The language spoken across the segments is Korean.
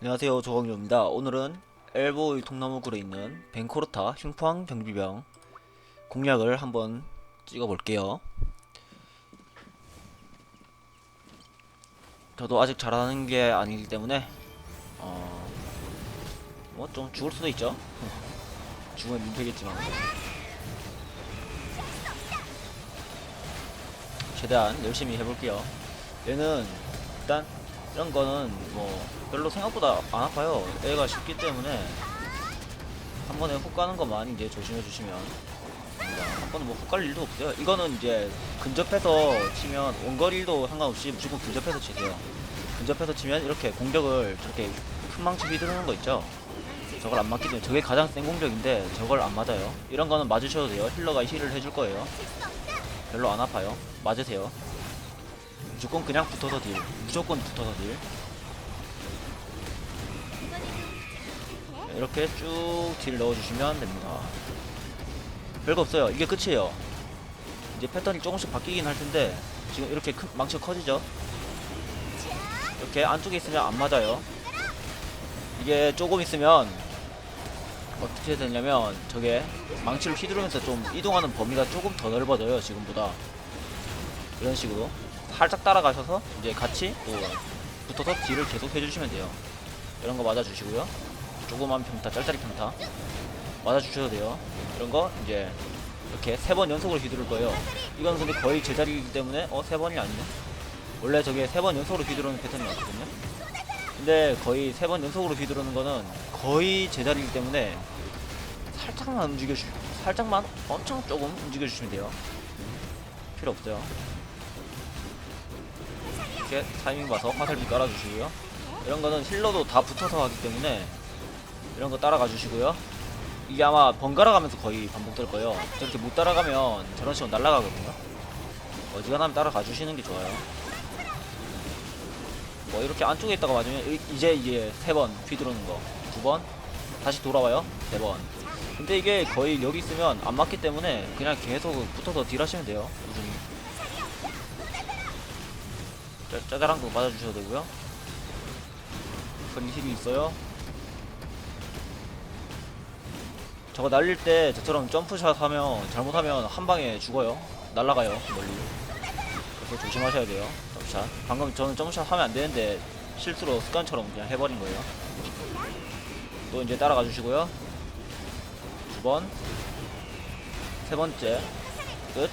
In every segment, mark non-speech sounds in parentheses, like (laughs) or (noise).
안녕하세요 조광조입니다. 오늘은 엘보의 통나무굴에 있는 벤코르타 흉포항 경비병 공략을 한번 찍어볼게요. 저도 아직 잘하는 게 아니기 때문에 어... 뭐 좀 죽을 수도 있죠. (laughs) 죽으면 민폐겠지만. 최대한 열심히 해볼게요. 얘는 일단 이런 거는 뭐 별로 생각보다 안 아파요. 애가 쉽기 때문에 한 번에 훅 가는 것만 이제 조심해 주시면 됩니다. 한 번은 뭐훅 갈 일도 없어요. 이거는 이제 근접해서 치면 원거리 일도 상관없이 무조건 근접해서 치세요. 근접해서 치면 이렇게 공격을 저렇게 큰 망치 휘두르는 거 있죠. 저걸 안 맞기 때문에 저게 가장 센 공격인데 저걸 안 맞아요. 이런 거는 맞으셔도 돼요. 힐러가 힐을 해줄 거예요. 별로 안 아파요. 맞으세요. 무조건 그냥 붙어서 딜. 무조건 붙어서 딜. 이렇게 쭉 딜 넣어주시면 됩니다. 별거 없어요. 이게 끝이에요. 이제 패턴이 조금씩 바뀌긴 할 텐데 지금 이렇게 큰 망치가 커지죠? 이렇게 안쪽에 있으면 안 맞아요. 이게 조금 있으면 어떻게 되냐면 저게 망치를 휘두르면서 좀 이동하는 범위가 조금 더 넓어져요 지금보다 이런 식으로 살짝 따라가셔서 이제 같이 또 붙어서 딜을 계속 해주시면 돼요. 이런 거 맞아주시고요. 조그만 평타 짤짤이 평타 맞아주셔도 돼요. 이런 거 이제 이렇게 세 번 연속으로 휘두를 거예요. 이건 근데 거의 제자리이기 때문에 어 세 번이 아니네. 원래 저게 세 번 연속으로 휘두르는 패턴이 맞거든요. 근데 거의 세 번 연속으로 휘두르는 거는 거의 제자리이기 때문에 살짝만 움직여주 살짝만 엄청 조금 움직여주시면 돼요. 필요 없어요 이렇게 타이밍 봐서 화살비 깔아주시고요. 이런 거는 힐러도 다 붙어서 하기 때문에 이런 거 따라가 주시고요. 이게 아마 번갈아 가면서 거의 반복될 거예요. 저렇게 못 따라가면 저런 식으로 날아가거든요. 어지간하면 따라가 주시는 게 좋아요. 뭐 이렇게 안쪽에 있다가 맞으면 이- 이제 이제 세 번 휘두르는 거. 두 번? 다시 돌아와요? 네 번. 근데 이게 거의 여기 있으면 안 맞기 때문에 그냥 계속 붙어서 딜하시면 돼요. 꾸준히 짜, 짜잘한 거 맞아주셔도 되고요. 힐이 있어요. 저거 날릴 때 저처럼 점프샷 하면 잘못하면 한 방에 죽어요. 날라가요 멀리. 그래서 조심하셔야 돼요 점프샷. 방금 저는 점프샷 하면 안 되는데 실수로 습관처럼 그냥 해버린 거예요. 또 이제 따라가 주시고요. 두 번. 세 번째. 끝.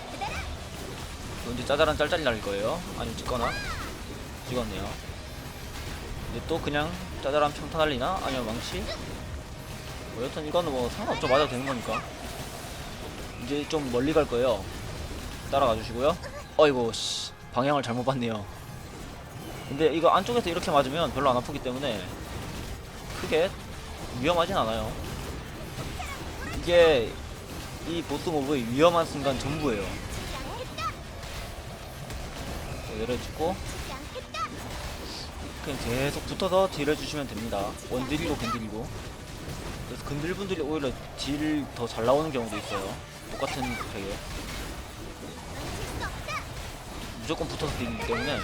또 이제 짜잘한 짤짤이 날릴 거예요. 아니면 찍거나 찍었네요. 이제 또 그냥 짜잘한 평타 날리나? 아니면 망치 뭐 여튼 이거는 뭐 상관없죠. 맞아도 되는 거니까. 이제 좀 멀리 갈 거예요. 따라가 주시고요. 어이구 씨. 방향을 잘못 봤네요. 근데 이거 안쪽에서 이렇게 맞으면 별로 안 아프기 때문에 크게 위험하진 않아요. 이게 이 보스 모브의 위험한 순간 전부예요. 내려찍고 그냥 계속 붙어서 딜 해주시면 됩니다. 원딜이고 근딜이고. 그래서 근딜분들이 오히려 딜 더 잘 나오는 경우도 있어요. 똑같은 덱에. 무조건 붙어서 딜이기 때문에.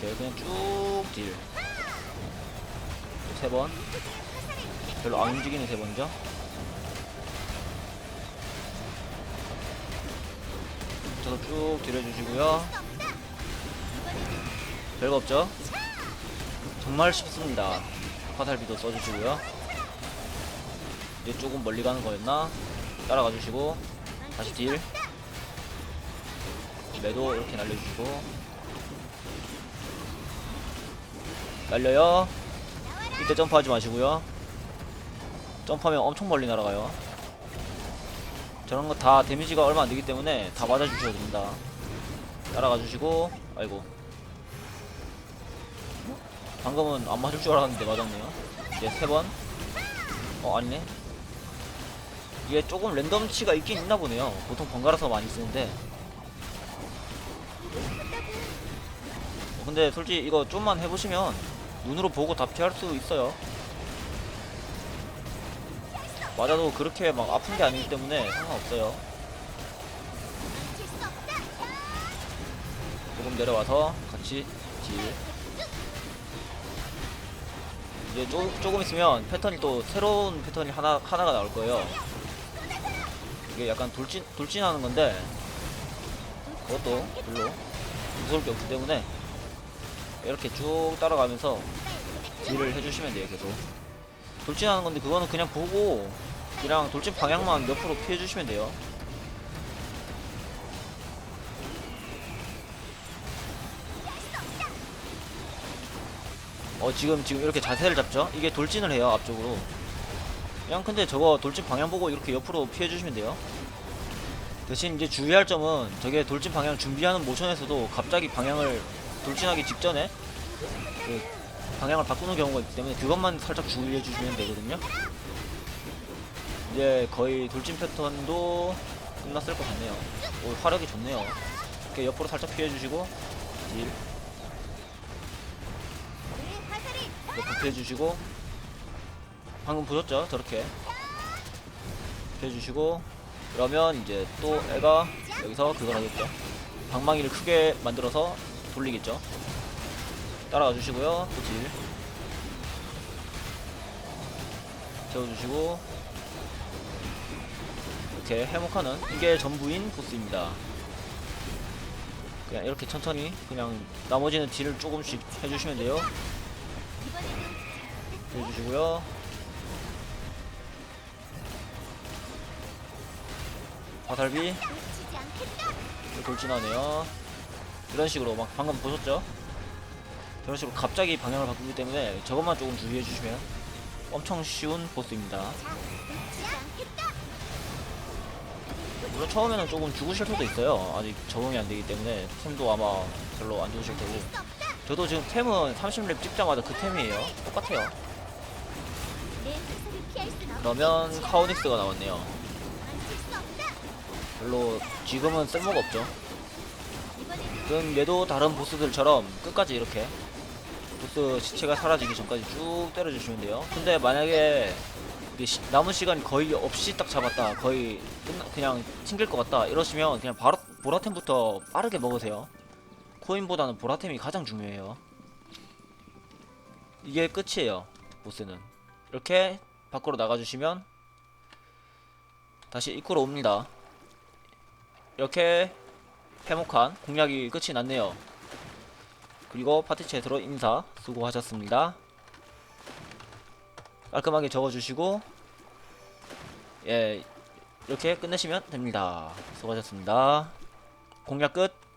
이렇게 그냥 쭉 딜. 세 번. 별로 안 움직이는 세 번이죠? 저도 쭉 딜해주시고요 별거 없죠? 정말 쉽습니다. 화살비도 써주시고요. 이제 조금 멀리 가는 거였나? 따라가 주시고 다시 딜. 매도 이렇게 날려주시고. 날려요. 이때 점프하지 마시고요. 점프하면 엄청 멀리 날아가요. 저런 거 다 데미지가 얼마 안 되기 때문에 다 맞아주셔도 됩니다. 따라가 주시고 아이고 방금은 안 맞을 줄 알았는데 맞았네요. 이제 세번. 어 아니네. 이게 조금 랜덤치가 있긴 있나 보네요. 보통 번갈아서 많이 쓰는데. 어, 근데 솔직히 이거 좀만 해보시면 눈으로 보고 다 피할 수 있어요. 맞아도 그렇게 막 아픈 게 아니기 때문에 상관없어요. 조금 내려와서 같이 딜 이제 조, 조금 있으면 패턴이 또 새로운 패턴이 하나 하나가 나올 거예요. 이게 약간 돌진 돌진하는 건데 그것도 별로 무서울 게 없기 때문에 이렇게 쭉 따라가면서 딜을 해주시면 돼요 계속. 돌진하는 건데 그거는 그냥 보고 그냥 돌진 방향만 몇 프로 피해 주시면 돼요. 어 지금 지금 이렇게 자세를 잡죠? 이게 돌진을 해요 앞쪽으로. 그냥 근데 저거 돌진 방향 보고 이렇게 옆으로 피해 주시면 돼요. 대신 이제 주의할 점은 저게 돌진 방향 준비하는 모션에서도 갑자기 방향을 돌진하기 직전에 그 방향을 바꾸는 경우가 있기 때문에 그것만 살짝 주의해 주시면 되거든요. 이제 거의 돌진 패턴도 끝났을 것 같네요. 오, 화력이 좋네요. 이렇게 옆으로 살짝 피해 주시고 딜 옆으로 피해 주시고 방금 보셨죠? 저렇게 피해 주시고 그러면 이제 또 애가 여기서 그걸 하겠죠. 방망이를 크게 만들어서 돌리겠죠. 따라가 주시고요. 또 딜. 채워주시고 이렇게 해목하는 이게 전부인 보스입니다. 그냥 이렇게 천천히 그냥 나머지는 딜을 조금씩 해주시면 돼요. 해 주시고요. 화살비 돌진하네요. 이런 식으로 막 방금 보셨죠? 저런 식으로 갑자기 방향을 바꾸기 때문에 저것만 조금 주의해 주시면 엄청 쉬운 보스입니다. 물론 처음에는 조금 죽으실 수도 있어요. 아직 적응이 안 되기 때문에 템도 아마 별로 안 좋으실 테고. 저도 지금 템은 30렙 찍자마자 그 템이에요. 똑같아요. 그러면 카오닉스가 나왔네요. 별로 지금은 쓸모가 없죠. 그럼 얘도 다른 보스들처럼 끝까지 이렇게 보스 시체가 사라지기 전까지 쭉 때려주시면 돼요. 근데 만약에 시- 남은 시간이 거의 없이 딱 잡았다. 거의 끝나, 그냥 튕길 것 같다. 이러시면 그냥 바로 보라템부터 빠르게 먹으세요. 코인보다는 보라템이 가장 중요해요. 이게 끝이에요. 보스는. 이렇게 밖으로 나가주시면 다시 입구로 옵니다. 이렇게 해목한 공략이 끝이 났네요. 그리고 들어 인사 수고하셨습니다. 깔끔하게 적어주시고 예 이렇게 끝내시면 됩니다. 수고하셨습니다. 공략 끝.